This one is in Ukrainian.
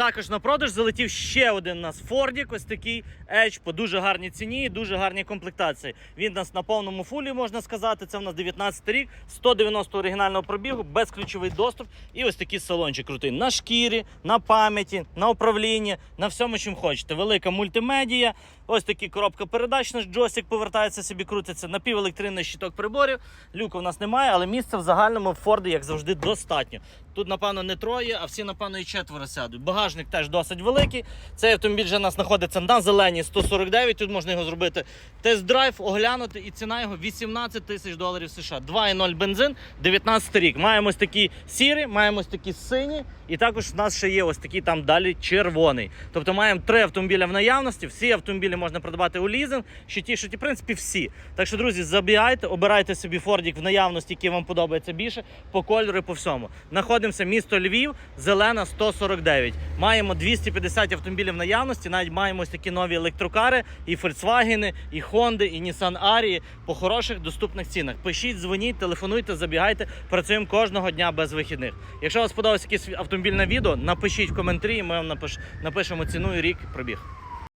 Також на продаж залетів ще один у нас Фордік, ось такий Edge по дуже гарній ціні, і дуже гарній комплектації. Він у нас на повному фулі, можна сказати. Це у нас 19 рік, 190 оригінального пробігу, безключовий доступ. І ось такий салончик крутий. На шкірі, на пам'яті, на управлінні, на всьому, чим хочете. Велика мультимедія. Ось такий коробка передач, наш джойстик повертається собі, крутиться. Напівелектринний щиток приборів. Люка в нас немає, але місця в загальному в Форді, як завжди, достатньо. Тут, напевно, не троє, а всі, напевно, і четверо сядуть. Багажник теж досить великий. Цей автомобіль вже у нас знаходиться на зеленій 149. Тут можна його зробити тест-драйв, оглянути, і ціна його 18 тисяч доларів США. 2,0 бензин, 19 рік. Маємо ось такі сірі, маємо ось такі сині, і також в нас ще є ось такий там далі червоний. Тобто маємо три автомобіля в наявності. Всі автомобілі можна продавати у лізинг, що ті, що ті, в принципі, всі. Так що, друзі, забігайте, обирайте собі фордік в наявності, який вам подобається більше, по кольору по всьому. Знаходимося місто Львів, зелена 149. Маємо 250 автомобілів наявності. Навіть маємо ось такі нові електрокари, і Volkswagen, і Honda, і Nissan Арії по хороших доступних цінах. Пишіть, дзвоніть, телефонуйте, забігайте. Працюємо кожного дня без вихідних. Якщо вам сподобалось якесь автомобільне відео, напишіть в коментарі, ми вам напиш- напишемо ціну і рік пробіг.